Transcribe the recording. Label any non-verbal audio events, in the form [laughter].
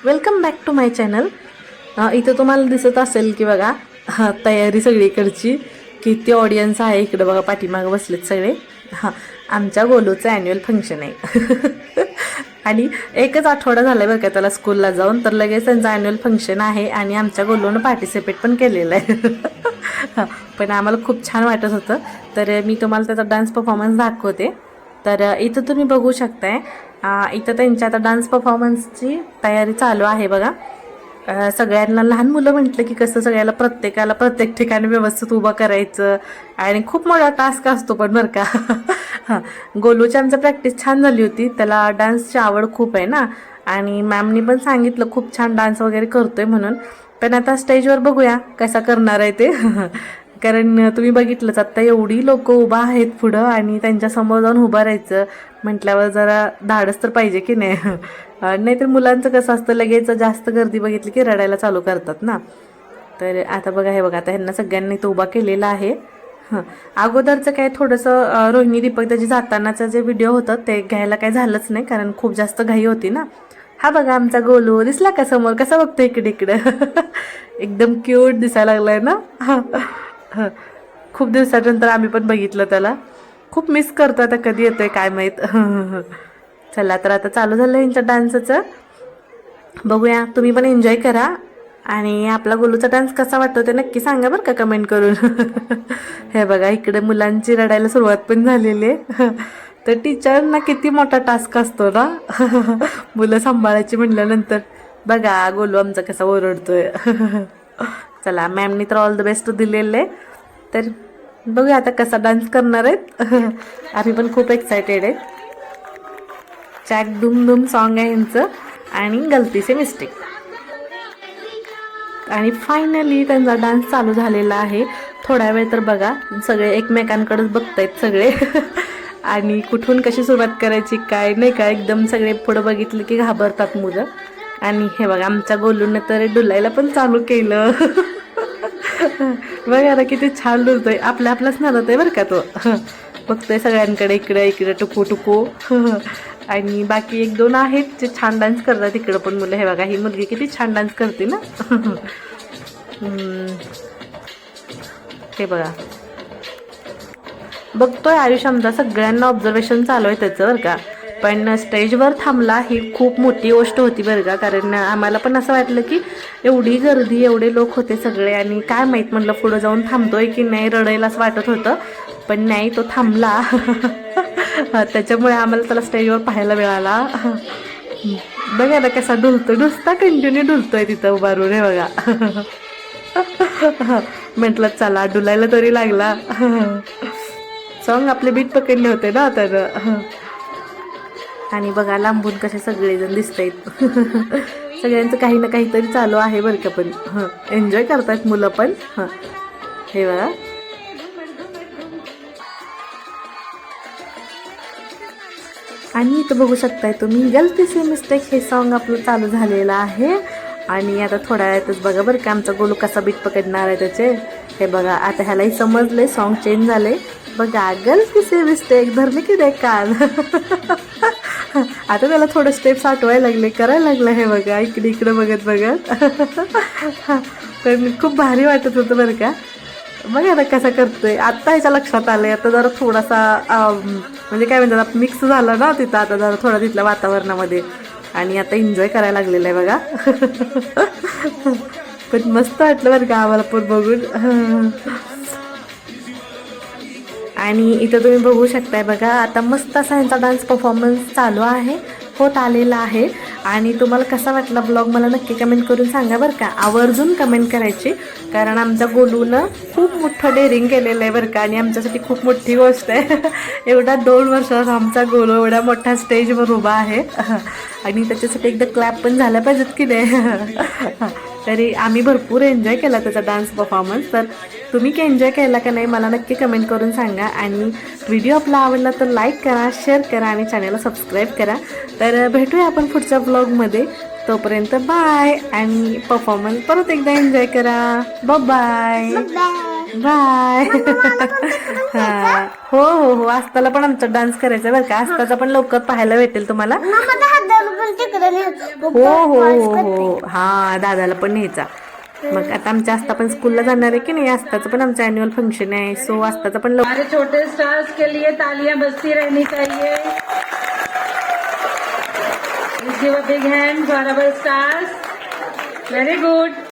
Welcome back to my channel इथं तुम्हाला दिसत असेल की बघा हां तयारी सगळीकडची किती ऑडियन्स आहे इकडं बघा पाठीमागं बसलेत सगळे. हां आमच्या गोलूचं ॲन्युअल फंक्शन आहे. [laughs] आणि एकच आठवडा झाला आहे बरं का त्याला स्कूलला जाऊन तर लगेच त्यांचं ॲन्युअल फंक्शन आहे आणि आमच्या गोलूनं पार्टिसिपेट पण केलेलं आहे. [laughs] पण आम्हाला खूप छान वाटत होतं. तर मी तुम्हाला त्याचा डान्स परफॉर्मन्स दाखवते. तर इथं तुम्ही बघू शकताय इथं त्यांच्या आता डान्स परफॉर्मन्सची तयारी चालू आहे बघा. सगळ्यांना लहान मुलं म्हटलं की कसं सगळ्याला प्रत्येकाला प्रत्येक ठिकाणी व्यवस्थित उभं करायचं आणि खूप मोठा टास्क असतो पण बरं का. [laughs] हां गोलूची आमचं प्रॅक्टिस छान झाली होती. त्याला डान्सची आवड खूप आहे ना. आणि मॅमनी पण सांगितलं खूप छान डान्स वगैरे करतोय म्हणून. पण आता स्टेजवर बघूया कसा करणार आहे ते. [laughs] कारण तुम्ही बघितलंच आत्ता एवढी लोक उभा आहेत पुढं आणि त्यांच्यासमोर जाऊन उभं राहायचं. म्हटल्यावर जरा धाडस तर पाहिजे की नाही? [laughs] नाहीतर मुलांचं कसं असतं लगेच जास्त गर्दी बघितली की रडायला चालू करतात ना? तर आता बघा हे बघा आता ह्यांना सगळ्यांनी तो उभा केलेला आहे. हां. अगोदरचं काय थोडंसं रोहिणी दीपक त्याची जातानाचं जे व्हिडिओ होतं ते घ्यायला काय झालंच नाही कारण खूप जास्त घाई होती ना? हा बघा आमचा गोलू दिसला का समोर? कसा बघतो इकडे इकडं [laughs] एकदम क्यूट दिसायला लागलाय ना? हं. खूप दिवसानंतर आम्ही पण बघितलं त्याला. खूप मिस करतो आता कधी येतोय काय माहीत. चला तर आता चालू झालं यांच्या डान्सचं बघूया तुम्ही पण एन्जॉय करा. आणि आपला गोलूचा डान्स कसा वाटतो ते नक्की सांगा बरं का कमेंट करून. [laughs] हे बघा इकडे मुलांची रडायला सुरुवात पण झालेली आहे. तर टीचरना किती मोठा टास्क असतो ना? [laughs] मुलं सांभाळायची म्हटल्यानंतर. बघा गोलू आमचा कसा ओरडतोय. [laughs] चला मॅमनी तर ऑल द बेस्ट दिलेलं. आहे तर बघूया आता कसा डान्स करणार आहेत. [laughs] आम्ही पण खूप एक्सायटेड आहे. चॅक दुम दुम सॉन्ग आहे यांचं आणि गलतीचे मिस्टेक आणि फायनली त्यांचा डान्स चालू झालेला आहे. थोड्या वेळ तर बघा सगळे एकमेकांकडेच बघतायत सगळे. [laughs] आणि कुठून कशी सुरुवात करायची काय नाही का एकदम सगळे पुढं बघितले की घाबरतात मुलं. आणि हे बघा आमच्या गोलूने तर डुलायला पण चालू केलं. बघा ना किती छान डुलतोय. आपल्या आपलाच नादत आहे बरं का तो. बघतोय सगळ्यांकडे इकडे इकडे टुकू टुकू. आणि बाकी एक दोन आहेत जे छान डान्स करतात इकडं पण मुलं. हे बघा ही मुलगी किती छान डान्स करते ना. ते हे बघा. बघतोय आयुष आमचा सगळ्यांना ऑब्झर्वेशन चालू आहे त्याचं बरं का. पण स्टेजवर थांबला ही खूप मोठी गोष्ट होती बरं का. कारण आम्हाला पण असं वाटलं की एवढी गर्दी एवढे लोक होते सगळे आणि काय माहीत म्हटलं पुढं जाऊन थांबतोय की नाही रडायला असं वाटत होतं. पण नाही तो थांबला. [laughs] त्याच्यामुळे आम्हाला त्याला स्टेजवर पाहायला मिळाला. बघा ना कसा डुलतोय नुसता कंटिन्यू डुलतोय तिथं उभारून हे बघा. [laughs] म्हटलं चला डुलायला तरी लागला. सॉंग आपले बीट पकडले होते ना तर. आणि बघा लांबून कसे सगळेजण दिसत आहेत सगळ्यांचं काही ना काहीतरी चालू आहे बरं का पण. हं एन्जॉय करतात मुलं पण. हं. हे बघा. आणि इथं बघू शकताय तुम्ही गलती से मिस्टेक हे सॉन्ग आपलं चालू झालेलं आहे. आणि आता थोड्या वेळातच बघा बरं का आमचा गोलू कसा बीट पकडणार आहे त्याचे. हे बघा आता ह्यालाही समजले सॉन्ग चेंज झाले बघा गलती से मिस्टेक धरले की दे काल. [laughs] [laughs] आता त्याला थोडं स्टेप्स आठवायला लागले. करायला लागलं हे बघा. इकडे इकडं बघत बघत. [laughs] पण खूप भारी वाटत होतं बरं का. बघा आता कसा करतोय. आत्ता ह्याच्या लक्षात आलंय. आता जरा थोडासा म्हणजे काय म्हणतात मिक्स झाला ना तिथं. आता जरा थोडा तिथल्या वातावरणामध्ये. आणि आता एन्जॉय करायला लागलेलं आहे बघा. [laughs] पण मस्त वाटलं बरं का आम्हाला पण बघून. आणि इथं तुम्ही बघू शकताय बघा आता मस्त असा यांचा डान्स परफॉर्मन्स चालू आहे. होत आलेला आहे. आणि तुम्हाला कसा वाटला ब्लॉग मला नक्की कमेंट करून सांगा बरं का. आवर्जून कमेंट करायची. कारण आमचा गोलूनं खूप मोठं डेअरिंग केलेलं आहे बरं का. आणि आमच्यासाठी खूप मोठी गोष्ट आहे. [laughs] एवढा दोन वर्षात आमचा गोलू एवढा मोठ्या स्टेजवर उभा आहे. [laughs] आणि त्याच्यासाठी एकदा क्लॅप पण झाल्या पाहिजेत की नाही? [laughs] तरी आम्ही भरपूर एन्जॉय केला त्याचा डान्स परफॉर्मन्स तर तुम्ही की एन्जॉय केला का नाही मला नक्की कमेंट करून सांगा. आणि व्हिडिओ आपला आवडला तर लाईक करा शेअर करा आणि चॅनलला सबस्क्राईब करा. तर भेटूया आपण पुढच्या ब्लॉगमध्ये तोपर्यंत बाय आणि परफॉर्मन्स परत एकदा एन्जॉय करा. बाय बाय हां. हो हो हो. आस्ताला पण आमचा डान्स करायचा बरं का. आस्ताचा पण लवकर पाहायला भेटेल तुम्हाला. हो हो हो हो. हा दादाला पण न्यायचा. मग आता आमच्या आस्था पण स्कूलला जाणार आहे की नाही? आस्थाचं पण आमचं अॅन्युअल फंक्शन आहे. सो आस्थाचं पण लवकर छोटे स्टार्स के लिए तालियां बसती रहनी चाहिए। Give a big hand for our stars very good